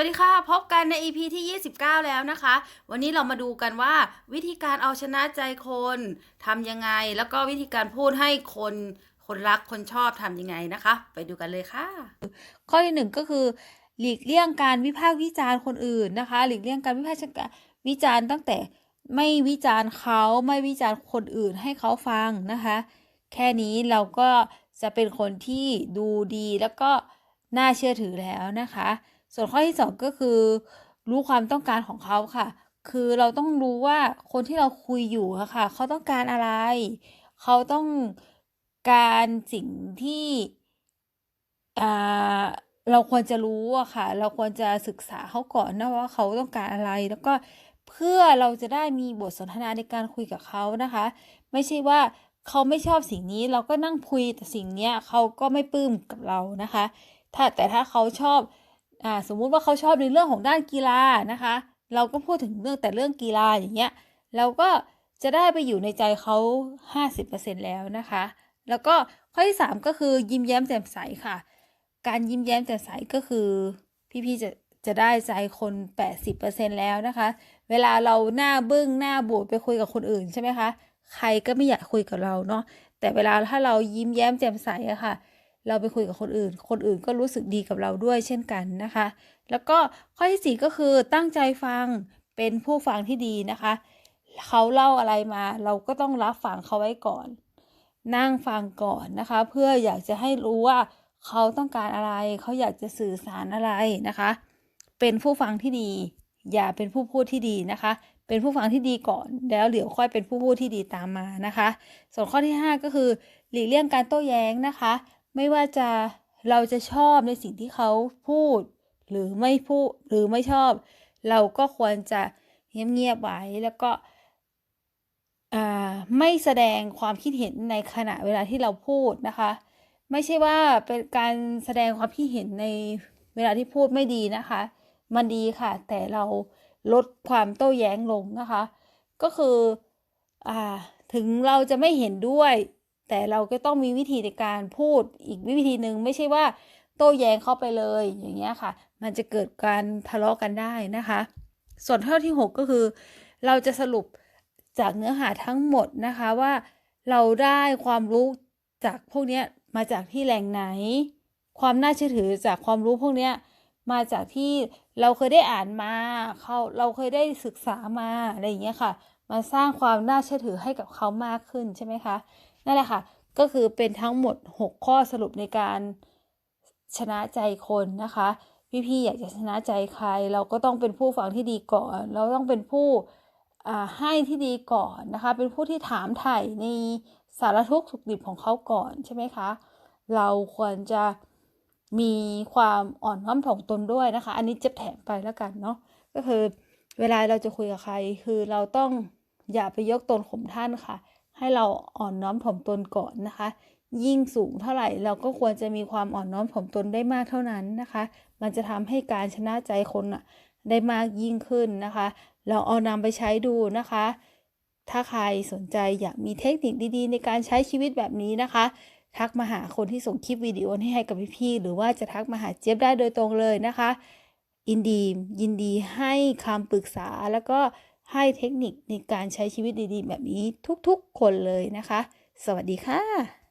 วัสดีค่ะ พบกันใน EP ที่ 29 แล้วนะคะ วันนี้เรามาดูกันว่า วิธีการเอาชนะใจคนทำยังไง แล้วก็วิธีการพูดให้คนคนรักคนชอบทำยังไงนะคะ ไปดูกันเลยค่ะ ข้อที่หนึ่งก็คือ หลีกเลี่ยงการวิพากษ์วิจารณ์คนอื่นนะคะ หลีกเลี่ยงการวิพากษ์วิจารณ์ตั้งแต่ไม่วิจารณ์เขาไม่วิจารณ์คนอื่นให้เขาฟังนะคะ แค่นี้เราก็จะเป็นคนที่ดูดีแล้วก็ น่าเชื่อถือแล้วนะคะ ส่วนข้อที่สองก็คือ รู้ความต้องการของเขาค่ะ คือเราต้องรู้ว่าคนที่เราคุยอยู่อะค่ะ เขาต้องการอะไร เขาต้องการสิ่งที่เราควรจะรู้อะค่ะ เราควรจะศึกษาเขาก่อนนะว่าเขาต้องการอะไร แล้วก็เพื่อเราจะได้มีบทสนทนาในการคุยกับเขานะคะ ไม่ใช่ว่าเขาไม่ชอบสิ่งนี้ เราก็นั่งคุยแต่สิ่งนี้เขาก็ไม่ปลื้มกับเรานะคะ ถ้าแต่ถ้าเขาชอบอ่าสมมุติว่าเขาชอบในเรื่องของด้านกีฬานะคะ เราก็พูดถึงเรื่องแต่เรื่องกีฬาอย่างเงี้ยเราก็จะได้ไปอยู่ในใจเขา 50%แล้วนะคะ แล้วก็ข้อที่ 3 ก็คือยิ้มแย้มแจ่มใสค่ะ การยิ้มแย้มแจ่มใสก็คือ พี่ๆจะจะได้ใจคน 80%แล้วนะคะ เวลาเราหน้าบึ้งหน้าบูดไปคุยกับคนอื่นใช่ไหมคะ ใครก็ไม่อยากคุยกับเราเนาะ แต่เวลาถ้าเรายิ้มแย้มแจ่มใสอะค่ะ เราไปคุยกับคนอื่น คนอื่นก็รู้สึกดีกับเราด้วยเช่นกันนะคะ แล้วก็ข้อที่ 4 ก็คือตั้งใจฟังเป็นผู้ฟังที่ดีนะคะ เขาเล่าอะไรมา เราก็ต้องรับฟังเขาไว้ก่อน นั่งฟังก่อนนะคะ เพื่ออยากจะให้รู้ว่าเขาต้องการอะไร เขาอยากจะสื่อสารอะไรนะคะ เป็นผู้ฟังที่ดี อย่าเป็นผู้พูดที่ดีนะคะ เป็นผู้ฟังที่ดีก่อน แล้วเดี๋ยวค่อยเป็นผู้พูดที่ดีตามมานะคะ ส่วนข้อที่ 5 ก็คือ หลีกเลี่ยงการโต้แย้งนะคะ ไม่ว่าจะเราจะชอบในสิ่งที่เขาพูด หรือไม่พูดหรือไม่ชอบ เราก็ควรจะเงียบๆไว้แล้วก็อ่าไม่แสดงความคิดเห็นในขณะเวลาที่เราพูดนะคะ ไม่ใช่ว่าเป็นการแสดงความคิดเห็นในเวลาที่พูดไม่ดีนะคะ มันดีค่ะ แต่เราลดความโต้แย้งลงนะคะ ก็คืออ่าถึงเราจะไม่เห็นด้วย แต่เราก็ต้องมีวิธีในการพูดอีกวิธีหนึ่งไม่ใช่ว่า โต้แย้งเข้าไปเลยอย่างเงี้ยค่ะ มันจะเกิดการทะเลาะกันได้นะคะ ส่วนข้อที่ 6 ก็คือ เราจะสรุปจากเนื้อหาทั้งหมดนะคะว่าเราได้ความรู้จากพวกนี้มาจากที่แหล่งไหน ความน่าเชื่อถือจากความรู้พวกนี้มาจากที่เราเคยได้อ่านมาเขาเราเคยได้ศึกษามาอะไรอย่างเงี้ยค่ะ มาสร้างความน่าเชื่อถือให้กับเขามากขึ้นใช่ไหมคะ นั่นแหละค่ะ ก็คือเป็นทั้งหมด 6 ข้อสรุปในการชนะใจคนนะคะ พี่ๆอยากจะชนะใจใคร เราก็ต้องเป็นผู้ฟังที่ดีก่อน เราต้องเป็นผู้ให้ที่ดีก่อนนะคะ เป็นผู้ที่ถามไถ่ในสารทุกข์สุขดิบของเขาก่อนใช่ไหมคะ เราควรจะมีความอ่อนน้อมถ่อมตนด้วยนะคะ อันนี้จะแถมไปแล้วกันเนาะ ก็คือเวลาเราจะคุยกับใคร คือเราต้องอย่าไปยกตนข่มท่านค่ะ ให้เราอ่อนน้อมถ่อมตนก่อนนะคะ ยิ่งสูงเท่าไหร่เราก็ควรจะมีความอ่อนน้อมถ่อมตนได้มากเท่านั้นนะคะ มันจะทำให้การชนะใจคนอะได้มากยิ่งขึ้นนะคะ เราเอานำไปใช้ดูนะคะ ถ้าใครสนใจอยากมีเทคนิคดีๆ ในการใช้ชีวิตแบบนี้นะคะ ทักมาหาคนที่ส่งคลิปวิดีโอให้ให้กับพี่ๆหรือว่าจะทักมาหาเจี๊ยบได้โดยตรงเลยนะคะยินดียินดีให้คำปรึกษาแล้วก็ ให้เทคนิคในการใช้ชีวิตดีๆ แบบนี้ทุกๆคนเลยนะคะ สวัสดีค่ะ